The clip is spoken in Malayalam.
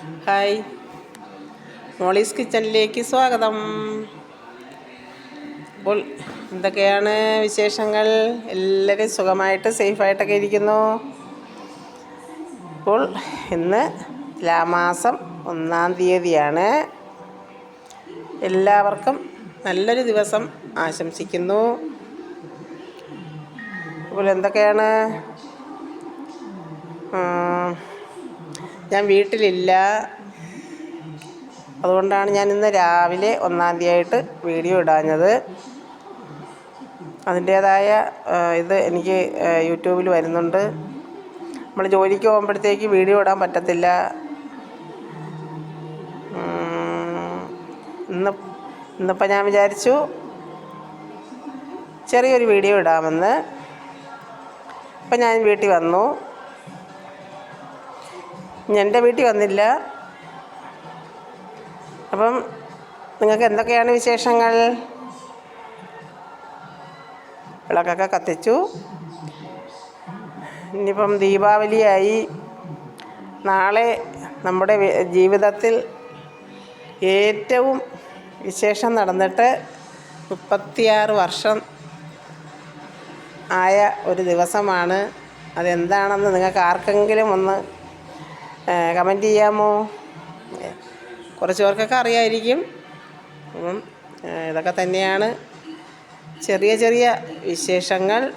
ഹായ്. മോളീസ് കിച്ചണിലേക്ക് സ്വാഗതം. അപ്പോൾ എന്തൊക്കെയാണ് വിശേഷങ്ങൾ? എല്ലാവരും സുഖമായിട്ട് സേഫായിട്ടൊക്കെ ഇരിക്കുന്നു. അപ്പോൾ ഇന്ന് തുലാമാസം ഒന്നാം തീയതിയാണ്. എല്ലാവർക്കും നല്ലൊരു ദിവസം ആശംസിക്കുന്നു. അപ്പോൾ എന്തൊക്കെയാണ്? ഞാൻ വീട്ടിലില്ല. അതുകൊണ്ടാണ് ഞാൻ ഇന്ന് രാവിലെ ഒന്നാം തീയതിയായിട്ട് വീഡിയോ ഇടാഞ്ഞത്. അതിന്റേതായ ഇത് എനിക്ക് യൂട്യൂബിൽ വരുന്നുണ്ട്. നമ്മൾ ജോലിക്ക് പോകുമ്പോഴത്തേക്ക് വീഡിയോ ഇടാൻ പറ്റത്തില്ല. ഇന്ന് ഇന്നിപ്പോൾ ഞാൻ വിചാരിച്ചു ചെറിയൊരു വീഡിയോ ഇടാമെന്ന്. ഇപ്പം ഞാൻ വീട്ടിൽ വന്നു. എന്റെ വീട്ടിൽ വന്നില്ല. അപ്പം നിങ്ങൾക്ക് എന്തൊക്കെയാണ് വിശേഷങ്ങൾ? വിളക്കൊക്കെ കത്തിച്ചു. ഇനിയിപ്പം ദീപാവലിയായി. നാളെ നമ്മുടെ ജീവിതത്തിൽ ഏറ്റവും വിശേഷം നടന്നിട്ട് മുപ്പത്തിയാറ് വർഷം ആയ ഒരു ദിവസമാണ്. അതെന്താണെന്ന് നിങ്ങൾക്ക് ആർക്കെങ്കിലും ഒന്ന് കമന്റ് ചെയ്യാമോ? കുറച്ച് പേർക്കൊക്കെ അറിയായിരിക്കും. അപ്പം ഇതൊക്കെ തന്നെയാണ് ചെറിയ ചെറിയ വിശേഷങ്ങൾ.